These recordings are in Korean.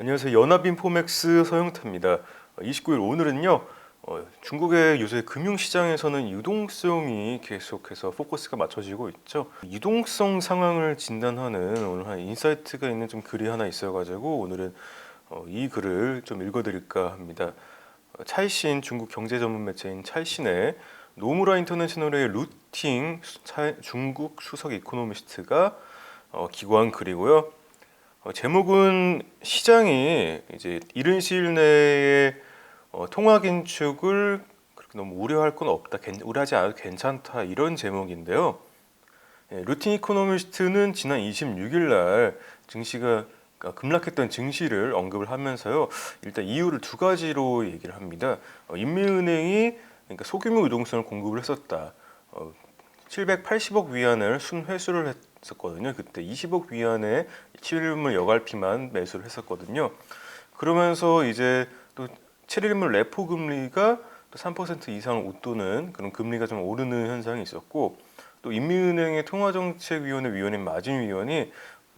안녕하세요. 연합인포맥스 서영태입니다. 29일 오늘은요. 어, 중국의 요새 금융시장에서는 유동성이 계속해서 포커스가 맞춰지고 있죠. 유동성 상황을 진단하는 오늘 한 인사이트가 있는 좀 글이 하나 있어가지고 오늘은 어, 이 글을 좀 읽어드릴까 합니다. 어, 차이신 중국 경제 전문 매체인 차이신의 노무라 인터내셔널의 루팅 중국 수석 이코노미스트가 어, 기고한 글이고요. 어, 제목은 시장이 이제 이른 시일 내에 어, 통화 긴축을 그렇게 너무 우려할 건 없다, 괜- 우려하지 않아도 괜찮다 이런 제목인데요. 예, 루틴 이코노미스트는 지난 26일 날 증시가 그러니까 급락했던 증시를 언급을 하면서요. 일단 이유를 두 가지로 얘기를 합니다. 어, 인민은행이 그러니까 소규모 유동성을 공급을 했었다. 어, 780억 위안을 순회수를 했 었거든요. 그때 20억 위안의 7일물 여갈피만 매수를 했었거든요. 그러면서 이제 또 7일물 레포 금리가 또 3% 이상을 웃도는 그런 금리가 좀 오르는 현상이 있었고 또 인민은행의 통화정책위원회 위원인 마진 위원이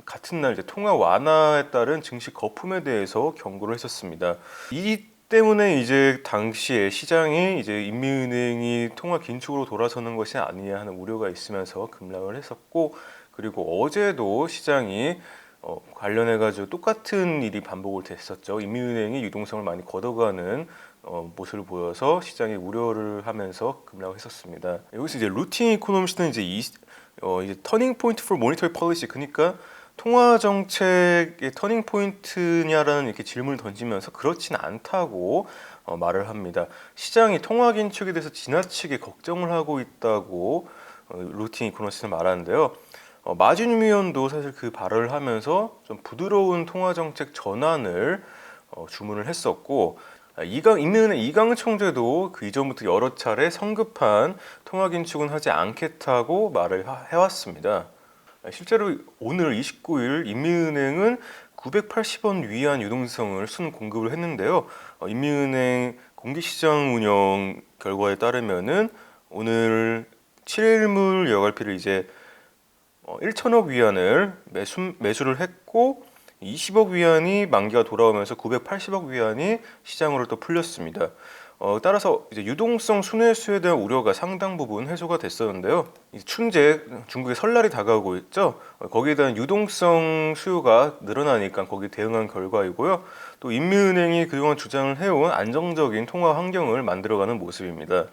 같은 날 이제 통화 완화에 따른 증시 거품에 대해서 경고를 했었습니다. 이 때문에 이제 당시에 시장이 이제 인민은행이 통화 긴축으로 돌아서는 것이 아니냐 하는 우려가 있으면서 급락을 했었고 그리고 어제도 시장이 어, 관련해 가지고 똑같은 일이 반복을 됐었죠. 인민은행이 유동성을 많이 걷어가는 어, 모습을 보여서 시장이 우려를 하면서 급락을 했었습니다. 여기서 이제 루틴 이코노미스트는 이제 이 어, 이제 터닝 포인트 for monetary policy 그러니까 통화 정책의 터닝 포인트냐라는 이렇게 질문을 던지면서 그렇진 않다고 어, 말을 합니다. 시장이 통화 긴축에 대해서 지나치게 걱정을 하고 있다고 어, 루틴 이코노미스트는 말하는데요. 어, 마진 위원도 사실 그 발언을 하면서 좀 부드러운 통화 정책 전환을 어, 주문을 했었고 아, 이강 인민은행 이강 총재도 그 이전부터 여러 차례 성급한 통화 긴축은 하지 않겠다고 말을 하- 해왔습니다. 아, 실제로 오늘 29일 인민은행은 980원 위안 유동성을 순 공급을 했는데요. 어, 인민은행 공개시장 운영 결과에 따르면은 오늘 7일물 여갈피를 이제 어, 1천억 위안을 매수, 매수를 했고 20억 위안이 만기가 돌아오면서 980억 위안이 시장으로 또 풀렸습니다. 어, 따라서 이제 유동성 순회수에 대한 우려가 상당 부분 해소가 됐었는데요. 춘제 중국의 설날이 다가오고 있죠. 어, 거기에 대한 유동성 수요가 늘어나니까 거기에 대응한 결과이고요. 또 인민은행이 그동안 주장을 해온 안정적인 통화 환경을 만들어가는 모습입니다.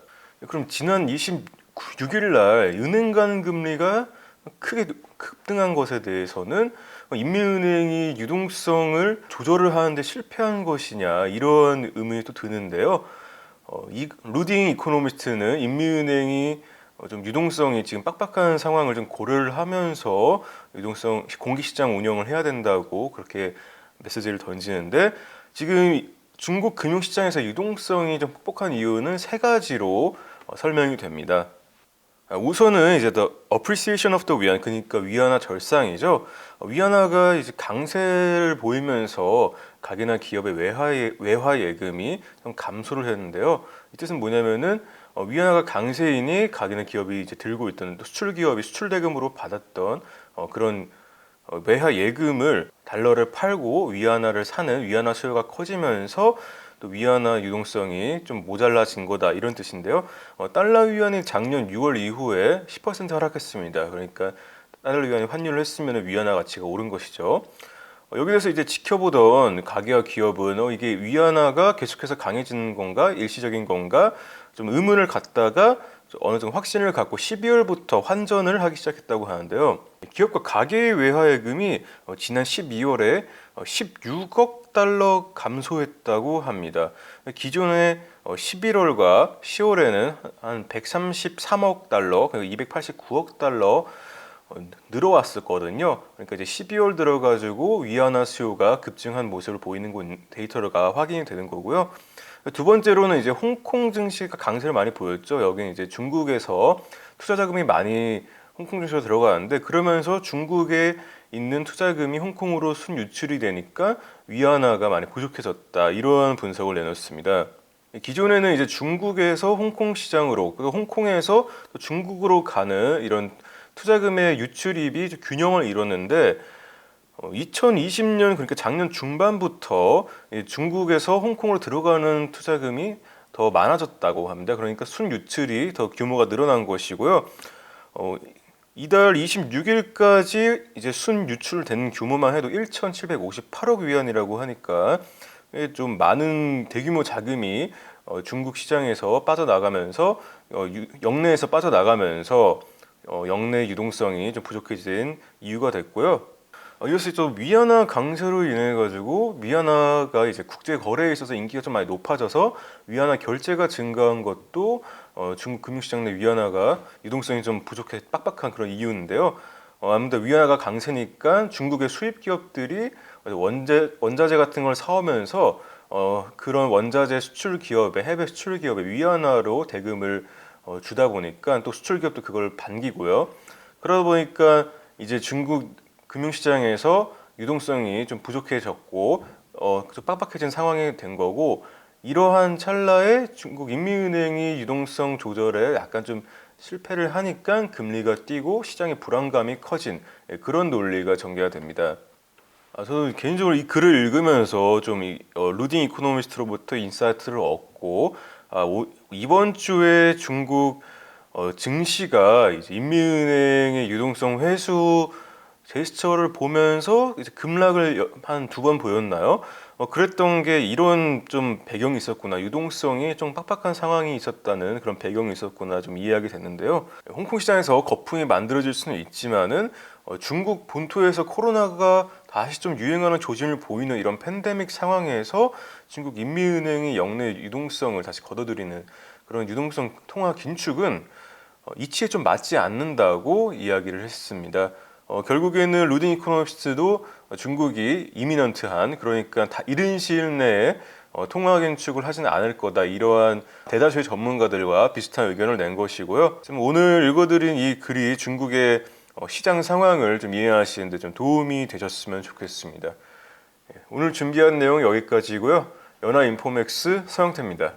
그럼 지난 26일 날 은행 간 금리가 크게 급등한 것에 대해서는 인민은행이 유동성을 조절을 하는데 실패한 것이냐 이런 의문이 또 드는데요. 어, 이 루딩 이코노미스트는 인민은행이 어, 좀 유동성이 지금 빡빡한 상황을 좀 고려를 하면서 유동성 공기시장 운영을 해야 된다고 그렇게 메시지를 던지는데 지금 중국 금융시장에서 유동성이 좀 뻑뻑한 이유는 세 가지로 어, 설명이 됩니다. 아, 우선은 이제 the appreciation of the 위안 그러니까 위안화 절상이죠. 어, 위안화가 이제 강세를 보이면서 가게나 기업의 외화 예- 외화 예금이 좀 감소를 했는데요. 이 뜻은 뭐냐면은 어, 위안화가 강세이니 가게나 기업이 이제 들고 있던 또 수출 기업이 수출 대금으로 받았던 어, 그런 어, 외화 예금을 달러를 팔고 위안화를 사는 위안화 수요가 커지면서 또 위안화 유동성이 좀 모자라진 거다 이런 뜻인데요. 어, 달러 위안이 작년 6월 이후에 10% 하락했습니다. 그러니까 달러 위안이 환율을 했으면 위안화 가치가 오른 것이죠. 어, 여기에서 이제 지켜보던 가게와 기업은 어, 이게 위안화가 계속해서 강해지는 건가 일시적인 건가 좀 의문을 갖다가 좀 어느 정도 확신을 갖고 12월부터 환전을 하기 시작했다고 하는데요. 기업과 가계의 외화예금이 어, 지난 12월에 16억 달러 감소했다고 합니다. 기존에 11월과 10월에는 한 133억 달러, 그러니까 289억 달러 어, 늘어왔었거든요. 그러니까 이제 12월 들어가지고 위안화 수요가 급증한 모습을 보이는 거 데이터가 확인이 되는 거고요. 두 번째로는 이제 홍콩 증시가 강세를 많이 보였죠. 여기는 이제 중국에서 투자 자금이 많이 홍콩 증시로 들어가는데 그러면서 중국에 있는 투자금이 홍콩으로 순 유출이 되니까 위안화가 많이 부족해졌다 이러한 분석을 내놓습니다. 기존에는 이제 중국에서 홍콩 시장으로 그리고 홍콩에서 또 중국으로 가는 이런 투자금의 유출입이 좀 균형을 이뤘는데 어, 2020년 그러니까 작년 중반부터 이 중국에서 홍콩으로 들어가는 투자금이 더 많아졌다고 합니다. 그러니까 순유출이 더 규모가 늘어난 것이고요. 어, 이달 26일까지 이제 순유출된 규모만 해도 1,758억 위안이라고 하니까 이게 좀 많은 대규모 자금이 어, 중국 시장에서 빠져나가면서 어, 유- 영내에서 빠져나가면서 어, 영내 유동성이 좀 부족해진 이유가 됐고요. 어, 이것이 좀 위안화 강세로 인해 가지고 위안화가 이제 국제 거래에 있어서 인기가 좀 많이 높아져서 위안화 결제가 증가한 것도 어, 중국 금융시장 내 위안화가 유동성이 좀 부족해 빡빡한 그런 이유인데요. 어, 아무튼 위안화가 강세니까 중국의 수입 기업들이 원재 원자재 같은 걸 사오면서 어, 그런 원자재 수출 기업에 해외 수출 기업에 위안화로 대금을 어, 주다 보니까 또 수출 기업도 그걸 반기고요. 그러다 보니까 이제 중국 금융시장에서 유동성이 좀 부족해졌고 어, 좀 빡빡해진 상황이 된 거고 이러한 찰나에 중국 인민은행이 유동성 조절에 약간 좀 실패를 하니까 금리가 뛰고 시장의 불안감이 커진 예, 그런 논리가 전개가 됩니다. 아, 저는 개인적으로 이 글을 읽으면서 좀 이, 어, 루딩 이코노미스트로부터 인사이트를 얻고 아, 오- 이번 주에 중국 어, 증시가 인민은행의 유동성 회수 제스처를 보면서 이제 급락을 한 두 번 보였나요? 어, 그랬던 게 이런 좀 배경이 있었구나. 유동성이 좀 빡빡한 상황이 있었다는 그런 배경이 있었구나 좀 이해하게 됐는데요. 홍콩 시장에서 거품이 만들어질 수는 있지만은 어, 중국 본토에서 코로나가 다시 좀 유행하는 조짐을 보이는 이런 팬데믹 상황에서 중국 인민은행이 영내 유동성을 다시 걷어들이는 그런 유동성 통화 긴축은 어, 이치에 좀 맞지 않는다고 이야기를 했습니다. 어, 결국에는 루딩 이코노미스트도 중국이 이미넌트한 그러니까 다 이른 시일 내에 어, 통화 긴축을 하지는 않을 거다 이러한 대다수의 전문가들과 비슷한 의견을 낸 것이고요. 지금 오늘 읽어드린 이 글이 중국의 어, 시장 상황을 좀 이해하시는데 좀 도움이 되셨으면 좋겠습니다. 예, 오늘 준비한 내용 여기까지고요. 연하 인포맥스 서영태입니다.